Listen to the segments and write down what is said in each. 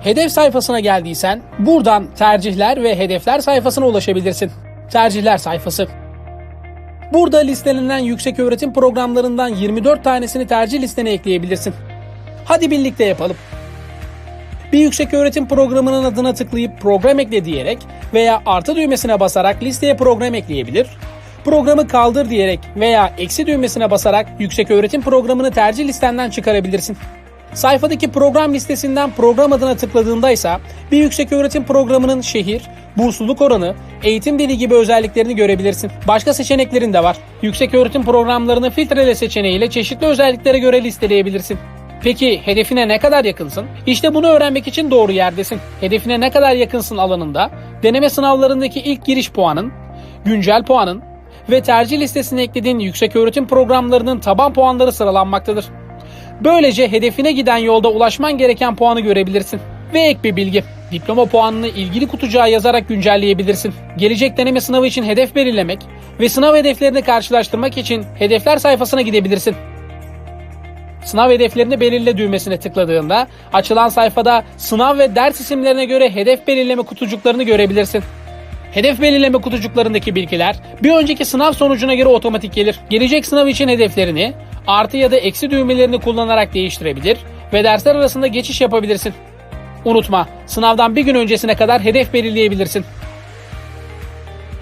Hedef sayfasına geldiysen buradan tercihler ve hedefler sayfasına ulaşabilirsin. Tercihler sayfası. Burada listelenen yüksek öğretim programlarından 24 tanesini tercih listene ekleyebilirsin. Hadi birlikte yapalım. Bir yüksek öğretim programının adına tıklayıp program ekle diyerek veya artı düğmesine basarak listeye program ekleyebilir. Programı kaldır diyerek veya eksi düğmesine basarak yüksek öğretim programını tercih listenden çıkarabilirsin. Sayfadaki program listesinden program adına tıkladığında ise bir yüksek öğretim programının şehir, bursluluk oranı, eğitim dili gibi özelliklerini görebilirsin. Başka seçeneklerin de var. Yüksek öğretim programlarını filtrele seçeneğiyle çeşitli özelliklere göre listeleyebilirsin. Peki hedefine ne kadar yakınsın? İşte bunu öğrenmek için doğru yerdesin. Hedefine ne kadar yakınsın alanında deneme sınavlarındaki ilk giriş puanın, güncel puanın ve tercih listesine eklediğin yüksek öğretim programlarının taban puanları sıralanmaktadır. Böylece hedefine giden yolda ulaşman gereken puanı görebilirsin. Ve ek bir bilgi. Diploma puanını ilgili kutucuğa yazarak güncelleyebilirsin. Gelecek deneme sınavı için hedef belirlemek ve sınav hedeflerini karşılaştırmak için hedefler sayfasına gidebilirsin. Sınav hedeflerini belirle düğmesine tıkladığında açılan sayfada sınav ve ders isimlerine göre hedef belirleme kutucuklarını görebilirsin. Hedef belirleme kutucuklarındaki bilgiler bir önceki sınav sonucuna göre otomatik gelir. Gelecek sınav için hedeflerini artı ya da eksi düğmelerini kullanarak değiştirebilir ve dersler arasında geçiş yapabilirsin. Unutma, sınavdan bir gün öncesine kadar hedef belirleyebilirsin.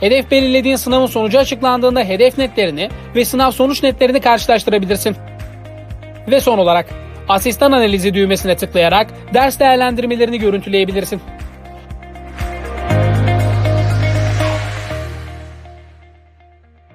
Hedef belirlediğin sınavın sonucu açıklandığında hedef netlerini ve sınav sonuç netlerini karşılaştırabilirsin. Ve son olarak asistan analizi düğmesine tıklayarak ders değerlendirmelerini görüntüleyebilirsin.